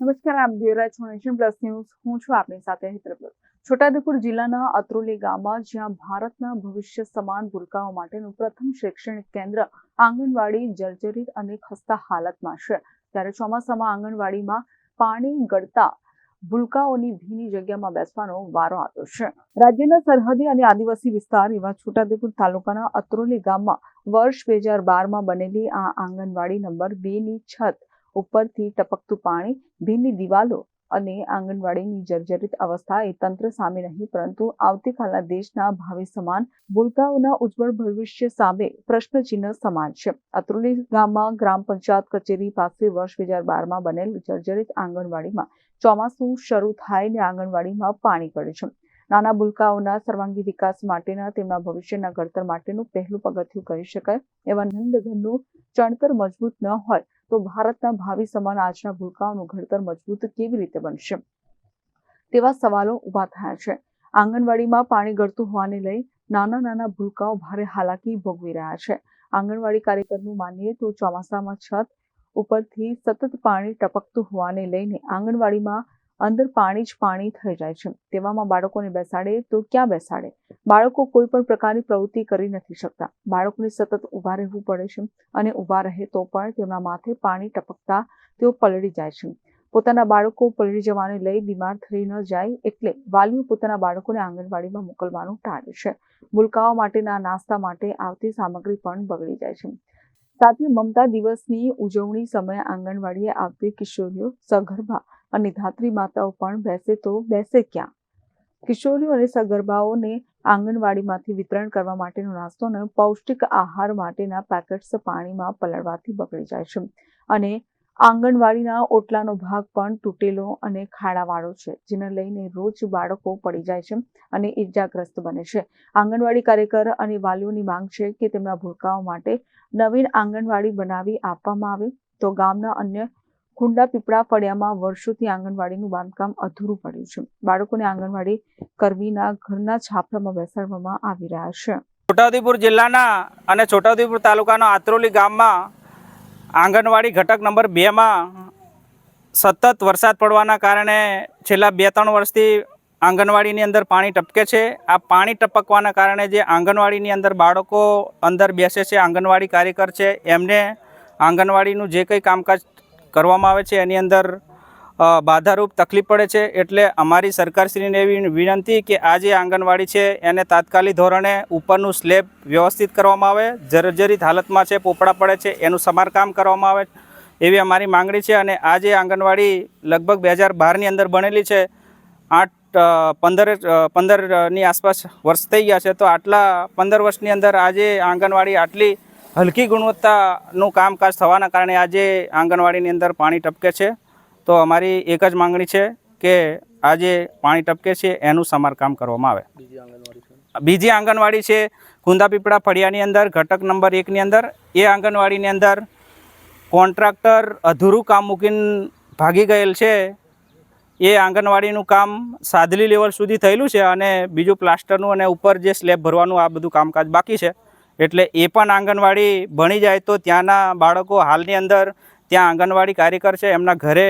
નમસ્કાર, આપ જોઈ રહ્યા પ્લસ ન્યૂઝ. હું છું આપની સાથે હેતરપ્રદ છોટાઉદેપુર જિલ્લાના અત્રોલી ગામમાં, જ્યાં ભારતના ભવિષ્ય સમાન ભૂલકાઓ માટેનું પ્રથમ શૈક્ષણિક કેન્દ્ર આંગણવાડી જર્જરિત અને ખસ્તા હાલતમાં છે. ત્યારે ચોમાસામાં આંગણવાડીમાં પાણી ગળતા ભૂલકાઓની ભીની જગ્યામાં બેસવાનો વારો આવ્યો છે. રાજ્યના સરહદી અને આદિવાસી વિસ્તાર એવા છોટાઉદેપુર તાલુકાના અત્રોલી ગામમાં વર્ષ બે હજાર બારમાં બનેલી આ આંગણવાડી નંબર બેની છત ઉપરથી ટપકતું પાણી ભીની દિવાલો અને આંગણવાડીની જર્જરિત અવસ્થા એ તંત્ર સામે નહીં, પરંતુ આવતીકાલના દેશના ભાવિ સમાન ભૂલકાઓના ઉજ્જવળ ભવિષ્ય સામે પ્રશ્નચિહ્ન સમાન છે. અત્રોલી ગામમાં ગ્રામ પંચાયત કચેરી પાસે વર્ષ બે હજાર બારમાં બનેલ જર્જરિત આંગણવાડીમાં ચોમાસું શરૂ થાય ને આંગણવાડીમાં પાણી પડે છે. નાના ભૂલકાઓના સર્વાંગી વિકાસ માટેના તેમના ભવિષ્યના ઘડતર માટેનું પહેલું પગથિયું કહી શકાય, એવા નંદઘરનું ચણતર મજબૂત ન હોય તો ભારતના ભાવિ સમાન આજના ભૂલકાઓનું ઘડતર મજબૂત કેવી રીતે બનશે? તેવા સવાલો ઊભા થયા છે. આંગણવાડીમાં પાણી ગળતું હોવાને લઈ નાના નાના ભૂલકાઓ ભારે હાલાકી ભોગવી રહ્યા છે. આંગણવાડી કાર્યકરનું માનીએ તો ચોમાસામાં છત ઉપરથી સતત પાણી ટપકતું હોવાને લઈને આંગણવાડીમાં અંદર પાણી જ પાણી થઈ જાય છે. તેવામાં બાળકોને બેસાડે તો ક્યાં બેસાડે? બાળકો કોઈ પણ પ્રકારની પ્રવૃત્તિ કરી નથી શકતા. બાળકોને સતત ઊભા રહેવું પડે છે અને ઊભા રહે તો પણ તેમના માથે પાણી ટપકતા તેઓ પલળી જાય છે. પોતાના બાળકો પલળી જવાને લઈ બીમાર થઈ ન જાય એટલે વાલીઓ પોતાના બાળકોને આંગણવાડીમાં મોકલવાનું ટાળે છે. મુલકાઓ માટેના નાસ્તા માટે આવતી સામગ્રી પણ બગડી જાય છે. સાથે મમતા દિવસની ઉજવણી સમયે આંગણવાડીએ આવતી કિશોરીઓ સગર્ભા અને ધાત્રી માતાઓ પણ બેસે તો બેસે ક્યાં? કિશોરીઓ અને સગર્ભાઓને આંગણવાડીમાંથી વિતરણ કરવા માટેનો નાસ્તો અને પૌષ્ટિક આહાર માટેના પેકેટ્સ પાણીમાં પલળવાથી બગડી જાય છે. અને આંગણવાડીના ઓટલાનો ભાગ પણ તૂટેલો અને ખાડાવાળો છે, જેને લઈને રોજ બાળકો પડી જાય છે અને ઈજાગ્રસ્ત બને છે. આંગણવાડી કાર્યકર અને વાલીઓની માંગ છે કે તેમના ભૂલકાઓ માટે નવીન આંગણવાડી બનાવી આપવામાં આવે તો ગામના અન્ય કુંડા પીપળા ફળિયામાં વર્ષોથી આંગણવાડીનું બાંધકામ અધૂરું પડ્યું છે. બાળકોને આંગણવાડી કરવીના ઘરના છાપરામાં બેસાડવામાં આવી રહ્યા છે. છોટાઉદેપુર જિલ્લાના અને છોટાઉદેપુર તાલુકાના આત્રોલી ગામમાં આંગણવાડી ઘટક નંબર બેમાં સતત વરસાદ પડવાના કારણે છેલ્લા બે ત્રણ વર્ષથી આંગણવાડીની અંદર પાણી ટપકે છે. આ પાણી ટપકવાના કારણે જે આંગણવાડીની અંદર બાળકો અંદર બેસે છે, આંગણવાડી કાર્યકર છે, એમને આંગણવાડીનું જે કંઈ કામકાજ કરવામાં આવે છે. એની અંદર બાધારૂપ તકલીફ પડે છે. એટલે અમારી સરકારશ્રીને એવી વિનંતી કે આ જે આંગણવાડી છે, એને તાત્કાલિક ધોરણે ઉપરનું સ્લેબ વ્યવસ્થિત કરવામાં આવે. જર્જરિત હાલતમાં છે, પોપડા પડે છે, એનું સમારકામ કરવામાં આવે એવી અમારી માંગણી છે. અને આ જે આંગણવાડી લગભગ બે હજાર બારની અંદર બનેલી છે, આઠ પંદર પંદરની આસપાસ વર્ષ થઈ ગયા છે. તો આટલા પંદર વર્ષની અંદર આજે આંગણવાડી આટલી હલકી ગુણવત્તાનું કામકાજ થવાના કારણે આજે આંગણવાડીની અંદર પાણી ટપકે છે. તો અમારી એક જ માંગણી છે કે આજે પાણી ટપકે છે એનું સમારકામ કરવામાં આવે. બીજી આંગણવાડી છે? કુંદાપીપળા ફળિયાની અંદર ઘટક નંબર એકની અંદર. એ આંગણવાડીની અંદર કોન્ટ્રાક્ટર અધૂરું કામ મૂકીને ભાગી ગયેલ છે. એ આંગણવાડીનું કામ સાદલી લેવલ સુધી થયેલું છે અને બીજું પ્લાસ્ટરનું અને ઉપર જે સ્લેબ ભરવાનું આ બધું કામકાજ બાકી છે. એટલે એ પણ આંગણવાડી ભણી જાય તો ત્યાંના બાળકો હાલની અંદર ત્યાં આંગણવાડી કાર્યકર છે, એમના ઘરે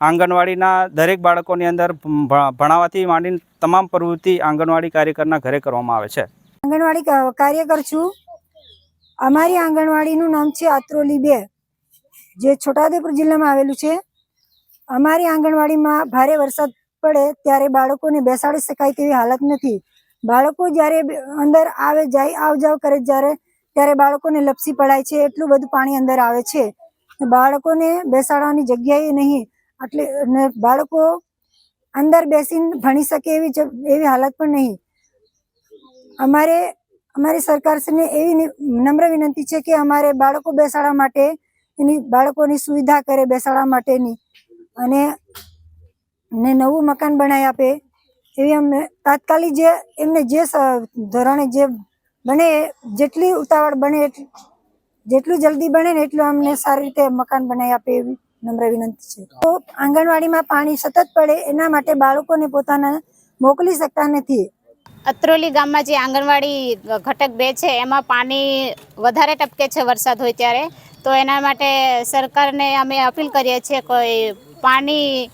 આંગણવાડીના દરેક બાળકોની અંદર ભણાવવાથી માંડીને તમામ પ્રવૃત્તિ આંગણવાડી કાર્યકરના ઘરે કરવામાં આવે છે. આંગણવાડી કાર્યકર છું. અમારી આંગણવાડીનું નામ છે આત્રોલી બે જે છોટાઉદેપુર જિલ્લામાં આવેલું છે. અમારી આંગણવાડીમાં ભારે વરસાદ પડે ત્યારે બાળકોને બેસાડી શકાય તેવી હાલત નથી. બાળકો જ્યારે અંદર આવે જાય, આવ જાવ કરે જ્યારે, ત્યારે બાળકોને લપસી પડાય છે, એટલું બધું પાણી અંદર આવે છે. બાળકોને બેસાડવાની જગ્યાએ નહીં એટલે બાળકો અંદર બેસીને ભણી શકે એવી એવી હાલત પણ નહીં. અમારે અમારી સરકારશ્રીને એવી નમ્ર વિનંતી છે કે અમારે બાળકો બેસાડવા માટે, એની બાળકોની સુવિધા કરે બેસાડવા માટેની. અને ને નવું મકાન બનાવી આપે. એવી અમને તાત્કાલિક જે એમને જે ધોરણે જે બને, જેટલી ઉતાવળ બને જેટલું જલ્દી બને ને એટલું અમને સારી રીતે મકાન બનાવી આપે એવી નમ્ર વિનંતી છે. તો આંગણવાડીમાં પાણી સતત પડે એના માટે બાળકોને પોતાના મોકલી શકતા નથી. અત્રોલી ગામમાં જે આંગણવાડી ઘટક બે છે, એમાં પાણી વધારે ટપકે છે વરસાદ હોય ત્યારે. તો એના માટે સરકારને અમે અપીલ કરીએ છીએ કોઈ પાણી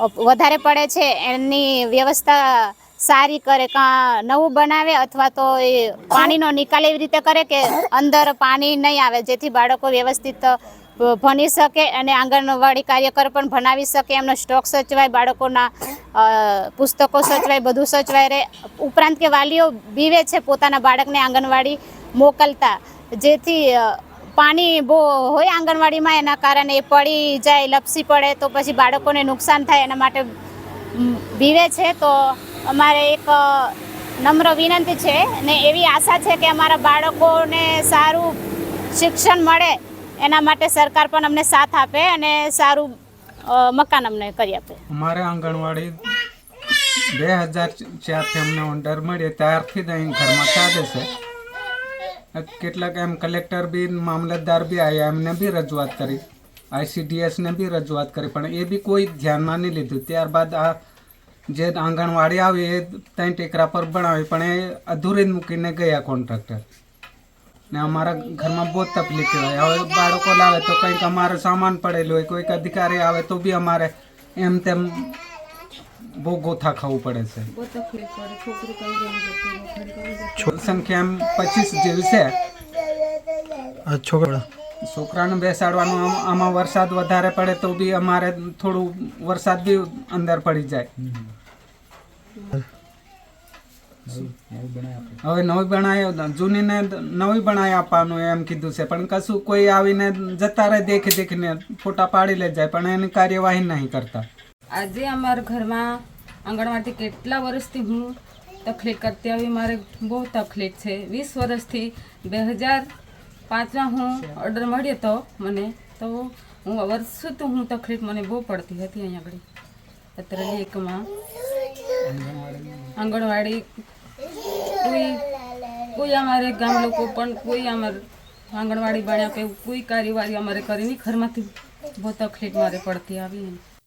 વધારે પડે છે, એની વ્યવસ્થા સારી કરે, કાં નવું બનાવે અથવા તો એ પાણીનો નિકાલ એવી રીતે કરે કે અંદર પાણી નહીં આવે, જેથી બાળકો વ્યવસ્થિત ભણી શકે અને આંગણવાડી કાર્યકર પણ ભણાવી શકે, એમનો સ્ટોક સચવાય, બાળકોના પુસ્તકો સચવાય, બધું સચવાય રહે. ઉપરાંત કે વાલીઓ બીવે છે પોતાના બાળકને આંગણવાડી મોકલતા, જેથી પાણી બહુ હોય આંગણવાડીમાં, એના કારણે એ પડી જાય, લપસી પડે, તો પછી બાળકોને નુકસાન થાય, એના માટે બીવે છે. તો અમારે એક નમ્ર વિનંતી છે ને એવી આશા છે કે અમારા બાળકોને સારું શિક્ષણ મળે, એના માટે સરકાર પણ અમને સાથ આપે અને સારું મકાન અમને કરી આપે. અમારે આંગણવાડી બે હજાર ચારથી અમને ઓર્ડર મળ્યો, ત્યારથી જ અહીં ઘરમાં ચાલે છે. કેટલાક એમ કલેક્ટર બી મામલતદાર બી આવ્યા એમને બી રજૂઆત કરી. આઈસીડીએસને બી રજૂઆત કરી, પણ એ બી કોઈ ધ્યાનમાં નહીં લીધું. ત્યારબાદ આ જે આંગણવાડી આવી એ ત્યાં ટેકરા પર બનાવી પણ એ અધૂરી મૂકીને ગયા કોન્ટ્રાક્ટર. ને અમારા ઘરમાં બહુ તકલીફ કહેવાય હવે બાળકો લાવે તો કંઈક અમારે સામાન પડેલું હોય, કોઈક અધિકારી આવે તો બી અમારે એમ તેમ બહુ ગોથા ખાવું પડે છે. સંખ્યા એમ પચીસ જેવી છે. છોકરા. છોકરાને બેસાડવાનું આમ- વરસાદ વધારે પડે તો બી અમારે થોડું વરસાદ બી અંદર પડી જાય. હવે નવી બનાવી જૂનીને નવી બનાવી આપવાનું એમ કીધું છે. પણ કશું કોઈ આવીને જતા રહે દેખી દેખીને ફોટા પાડી લે જાય પણ એની કાર્યવાહી નહીં કરતા. આજે અમારા ઘરમાં આંગણવાડી કેટલા વર્ષથી હું તકલીફ કરતી આવી, મારે બહુ તકલીફ છે. વીસ વર્ષથી બે હજાર પાંચમાં હું ઓર્ડર મળ્યો હતો મને, તો હું વર્ષો તો હું તકલીફ મને બહુ પડતી હતી અહીંયા આગળ. અત્યારે એકમાં આંગણવાડી કોઈ કોઈ અમારે ગામ લોકો પણ કોઈ અમારે આંગણવાડી બન્યા કે કોઈ કાર્યવાહી અમારે કરીને ઘરમાંથી બહુ તકલીફ મારે પડતી આવી